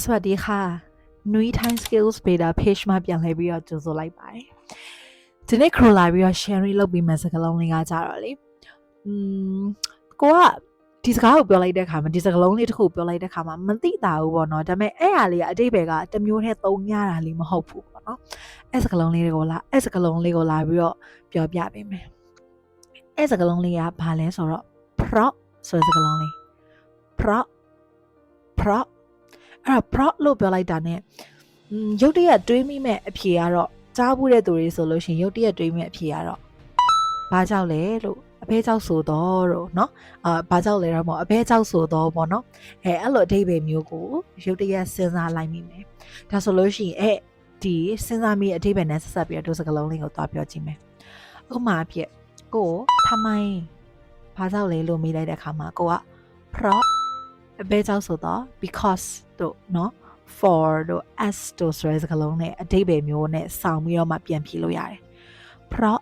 สวัสดีค่ะ Nui Time Skills Beta Page မှာပြန်လှည့်ပြီးတော့ကြိုဆိုလိုက်ပါတယ်ဒီနေ့ခရိုလာပြီးတော့ sharing လုပ်ပြီးမှစကားလုံးလေးကကြတော့လေอืมကိုကဒီစကားကိုပြောလိုက်တဲ့အခါမှာဒီစကားလုံးလေးတစ်ခုပြောလိုက်တဲ့အခါမှာမသိတာဘူးပေါ့နော်ဒါပေမဲ့အဲ့ဟာလေးကအတိတ်ဘယ်ကတစ်မျိုးနဲ့သုံးရတာလေးမဟုတ်ဘူးပေါ့နော်အဲ့စကားလုံးလေးကိုလာအဲ့စကားလုံးလေးကိုလာပြီးတော့ပြောပြပေးမယ်အဲ့စကားလုံးလေးကဘာလဲဆိုတော့ pro ဆိုတဲ့စကားလုံးလေး pro pro အဲ့တော့ pro လို့ပြောလိုက်တာ ਨੇ อืมရုတ်တရက်တွေးမိမဲ့အဖြေကတော့ကြားဘူးတဲ့သူတွေဆိုလို့ရှိရင်ရုတ်တရက်တွေးမိမဲ့အဖြေကတော့ဘာကြောက်လဲလို့အဘဲကြောက်ဆိုတော့တော့เนาะအာဘာကြောက်လဲတော့မဟုတ်အဘဲကြောက်ဆိုတော့ပေါ့เนาะအဲအဲ့လိုအဓိပ္ပာယ်မျိုးကိုရုတ်တရက်စဉ်းစားလိုက်မိမယ်ဒါဆိုလို့ရှိရင်အဲ့ဒီစဉ်းစားမိအဓိပ္ပာယ်နဲ့ဆက်ဆက်ပြီးတော့ဒီစကားလုံးလေးကိုသွားပြောကြည့်မယ်ဥပမာအဖြစ်ကိုထမိုင်းဘာကြောက်လဲလို့မေးလိုက်တဲ့အခါမှာကိုက pro အဘဲကြောက်ဆိုတော့ because တို့เนาะ for တို့ as တို့ဆိုတဲ့စကားလုံးနဲ့အတိတ်ပဲမျိုးနဲ့ဆောင်းပြီးတော့မှပြန်ဖြေလို့ရတယ် pro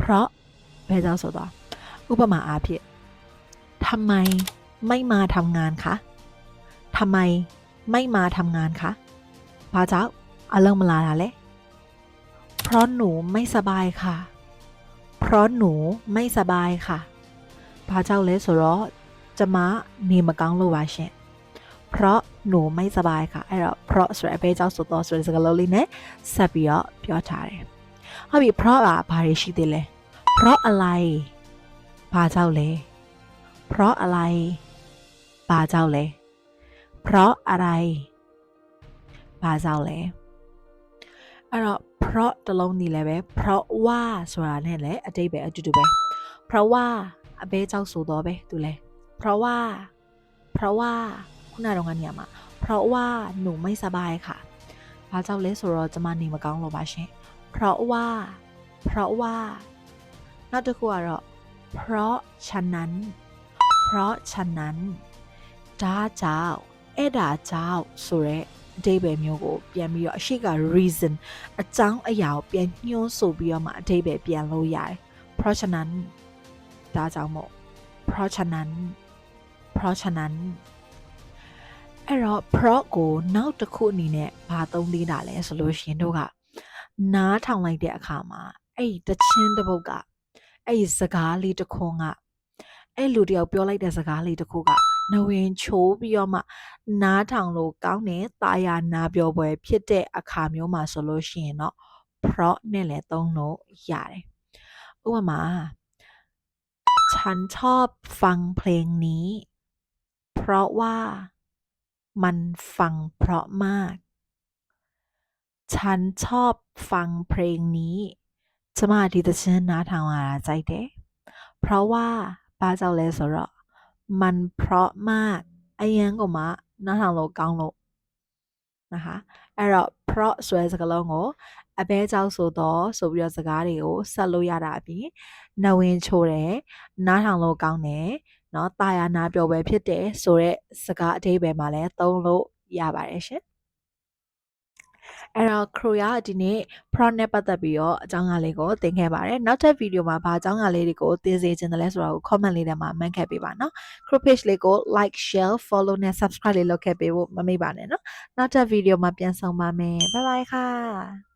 pro ဘယ်ကြောင့်ဆိုတော့ဥပမာအားဖြင့်ทำไมไม่มาทำงานคะทำไมไม่มาทำงานคะဘာကြောင့်အလုံးမလာတာလဲเพราะหนูไม่สบายค่ะ เพราะหนูไม่สบายค่ะဘာကြောင့်လဲဆိုတော့ကျမနေမကောင်းလို့ပါရှင် เพราะ no မိုက်စပါးခါအဲ့တော့ pro ဆိုရယ်အပဲကြောင့်ဆိုတော့ဆိုတဲ့စကားလုံးလေးနဲ့ဆက်ပြီးတော့ပြောထားတယ်ဟုတ်ပြီ pro ကဘာတွေရှိသေးလဲ pro အလိုက်ဘာကြောင့်လဲ pro အလိုက်ဘာကြောင့်လဲ pro အလိုက်ဘာကြောင့်လဲအဲ့တော့ pro တလုံးဒီလည်းပဲ pro ဝါဆိုတာနဲ့လည်းအတိတ်ပဲအတူတူပဲ pro ဝါအဘဲကြောင့်ဆိုတော့ပဲသူလဲ pro ဝါ pro ဝါ ะว่าเพราะว่า ခုနကတော့ကနေရာမှာเพราะว่าหนูไม่สบายค่ะ။ဘာကြောင့်လဲဆိုတော့ကျမနေမကောင်းလို့ပါရှင်။เพราะว่าเพราะว่าနောက်တစ်ခုကတော့เพราะฉะนั้นเพราะฉะนั้นဒါကြောင့်အဲ့ဒါကြောင့်ဆိုရဲအတိပ္ပယ်မျိုးကိုပြန်ပြီးတော့အရှိက reason အကြောင်းအရာကိုပြန်ညွှန်းဆိုပြီးတော့မှအတိပ္ပယ်ပြန်လို့ရတယ်။เพราะฉะนั้นဒါကြောင့်မို့เพราะฉะนั้นเพราะฉะนั้น အဲ့တော့ prop ကိုနောက်တစ်ခုအနေနဲ့ဘာသုံးသေးတာလဲဆိုလို့ရှရင်တို့ကနားထောင်လိုက်တဲ့အခါမှာအဲ့ဒီတချင်းတစ်ပုတ်ကအဲ့ဒီစကားလေးတစ်ခွန်းကအဲ့လူတယောက်ပြောလိုက်တဲ့စကားလေးတစ်ခုကနဝင်ချိုးပြီးတော့မှနားထောင်လို့ကောင်းတဲ့တာယာနာပြောပွဲဖြစ်တဲ့အခါမျိုးမှာဆိုလို့ရှိရင်တော့ prop နဲ့လည်းသုံးလို့ရတယ်ဥပမာฉันชอบฟังเพลงนี้ เพราะว่า มันฟังเพราะมาก ฉันชอบฟังเพลงนี้ကျမဒီသချင်းနားထောင်ရတာကြိုက်တယ် เพราะว่าဘာကြောင့်လဲဆိုတော့มันเพราะมากအရင်ကမှနားထောင်လို့ကောင်းလို့นะคะအဲ့တော့ pro ဆိုတဲ့စကားလုံးကိုအဘဲကြောင့်ဆိုတော့ဆိုပြီးတော့စကားတွေကိုဆက်လို့ရတာအပြင်နဝင်ချိုတယ်နားထောင်လို့ကောင်းတယ် เนาะတာယာနာပြောပဲဖြစ်တယ်ဆိုတော့စကားအသေးပဲမှာလဲသုံးလို့ရပါတယ်ရှင်အဲ့တော့ Crow ကဒီနေ့ pro နဲ့ပတ်သက်ပြီးတော့အကြောင်းအရာလေးကိုသင်ခဲ့ပါတယ်နောက်ထပ်ဗီဒီယိုမှာဘာအကြောင်းအရာလေးတွေကိုသင်စေချင်တယ်လဲဆိုတာကို comment လေးထဲမှာမှတ်ခဲ့ပေးပါနော် Crow page လေးကို like share follow နဲ့ subscribe လေးလုပ်ခဲ့ပေးဖို့မမေ့ပါနဲ့နော်နောက်ထပ်ဗီဒီယိုမှာပြန်ဆောင်ပါမယ် bye bye ค่ะ